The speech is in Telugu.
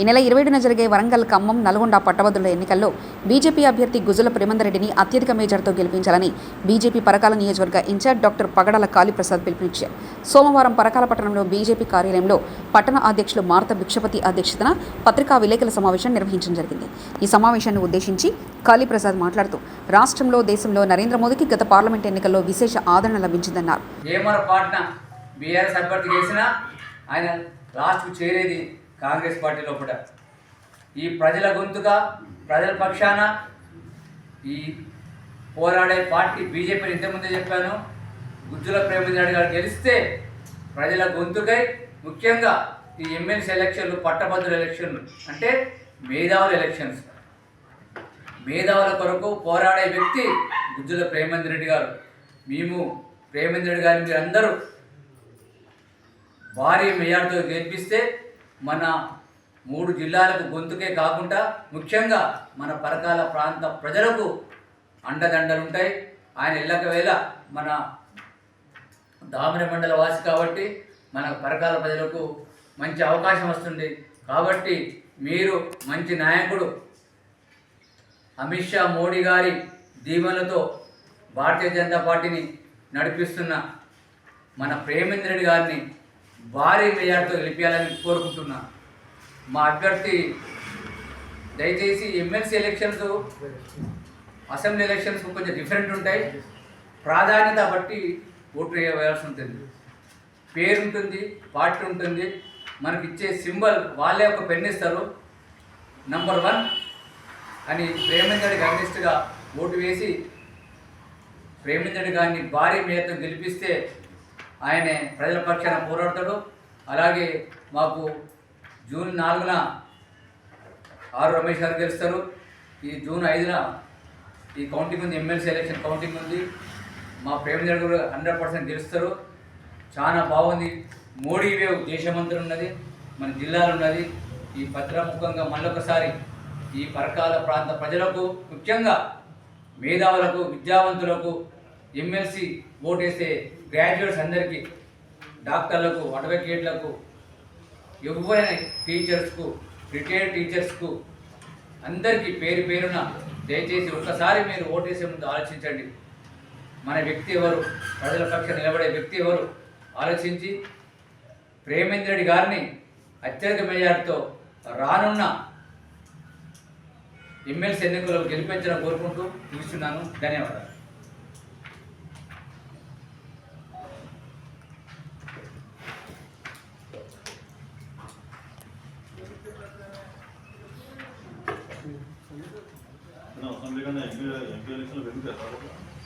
ఈ నెల ఇరవైడున జరిగే వరంగల్ ఖమ్మం నల్గొండ పట్టభద్రుల ఎన్నికల్లో బీజేపీ అభ్యర్థి గుజుల ప్రేమందరెడ్డిని అత్యధిక మేజర్తో గెలిపించాలని బీజేపీ పరకాల నియోజకవర్గ ఇన్ఛార్జ్ డాక్టర్ పగడాల కాళీప్రసాద్ పిలుపునిచ్చారు. సోమవారం పరకాల పట్టణంలో బీజేపీ కార్యాలయంలో పట్టణ అధ్యక్షులు మారత భిక్షపతి అధ్యక్షతన పత్రికా విలేకరుల సమావేశం నిర్వహించడం జరిగింది. ఈ సమావేశాన్ని ఉద్దేశించి కాళీప్రసాద్ మాట్లాడుతూ రాష్ట్రంలో దేశంలో నరేంద్ర మోదీకి గత పార్లమెంట్ ఎన్నికల్లో విశేష ఆదరణ లభించిందన్నారు. ఆయన లాస్ట్కు చేరేది కాంగ్రెస్ పార్టీ లోపల. ఈ ప్రజల గొంతుగా ప్రజల పక్షాన ఈ పోరాడే పార్టీ బీజేపీని ఇంతకుముందే చెప్పాను. గుజ్జుల ప్రేమనాయుడు గారు గెలిస్తే ప్రజల గొంతుకై ముఖ్యంగా ఈ ఎమ్మెల్సీ ఎలక్షన్లు పట్టభద్రుల ఎలక్షన్లు అంటే మేధావుల ఎలక్షన్స్. మేధావుల కొరకు పోరాడే వ్యక్తి గుజ్జుల ప్రేమేంద్ర రెడ్డి గారు. మేము ప్రేమేంద్ర రెడ్డి గారిని మీరు అందరూ భారీ మెజార్టీతో గెలిపిస్తే మన మూడు జిల్లాలకు గొంతుకే కాకుండా ముఖ్యంగా మన పరకాల ప్రాంత ప్రజలకు అండదండలు ఉంటాయి ఆయన ఎల్లక వేళ మన దామర మండల వాసి కాబట్టి మన పరకాల ప్రజలకు మంచి అవకాశం వస్తుంది. కాబట్టి మీరు మంచి నాయకుడు అమిత్ షా మోడీ గారి దీవెనలతో భారతీయ జనతా పార్టీని నడిపిస్తున్న మన ప్రేమేంద్ర రెడ్డి గారిని భారీ మెజార్టీతో గెలిపించాలని కోరుకుంటున్నా. మా అభ్యర్థి దయచేసి ఎమ్మెల్సీ ఎలక్షన్స్ అసెంబ్లీ ఎలక్షన్స్ కొంచెం డిఫరెంట్ ఉంటాయి. ప్రాధాన్యత బట్టి ఓటు వేయాల్సి ఉంటుంది. పేరు ఉంటుంది పార్టీ ఉంటుంది. మనకి ఇచ్చే సింబల్ వాళ్ళే ఒక పెన్ ఇస్తారు. నంబర్ వన్ అని ప్రేమేంద్రుడికి అగ్నిస్ట్గా ఓటు వేసి ప్రేమించడి గారిని భారీ మేయతో గెలిపిస్తే ఆయనే ప్రజల పక్షాన పోరాడతాడు. అలాగే మాకు జూన్ నాలుగున ఆరు రమేష్ గారు గెలుస్తారు. ఈ జూన్ ఐదున ఈ కౌంటింగ్ ఉంది ఎమ్మెల్సీ ఎలక్షన్ కౌంటింగ్ ఉంది. మా ప్రేమ కూడా హండ్రెడ్ పర్సెంట్ గెలుస్తారు. చాలా బాగుంది. మోడీ వేవ్ దేశమంతా ఉన్నది మన జిల్లాలో ఉన్నది. ఈ పత్రముఖంగా మళ్ళొకసారి ఈ పరకాల ప్రాంత ప్రజలకు ముఖ్యంగా మేధావులకు విద్యావంతులకు ఎమ్మెల్సీ ఓటేసే గ్రాడ్యుయేట్స్ అందరికీ డాక్టర్లకు అడ్వకేట్లకు ఎవరైనా టీచర్స్కు రిటైర్డ్ టీచర్స్కు అందరికీ పేరు పేరున దయచేసి ఒక్కసారి మీరు ఓటేసే ముందు ఆలోచించండి. మన వ్యక్తి ఎవరు? ప్రజల పక్ష నిలబడే వ్యక్తి ఎవరు? ఆలోచించి ప్రేమేంద్ర రెడ్డి గారిని అత్యధిక మెజార్టీతో రానున్న ఎమ్మెల్సీ ఎన్నికల్లో గెలిపించడం కోరుకుంటూ చూస్తున్నాను ధన్యవాదాలు. అసెంబ్లీ కన్నా ఎంపీ ఎంపీ ఎలక్షన్లు పెరుగుతాయి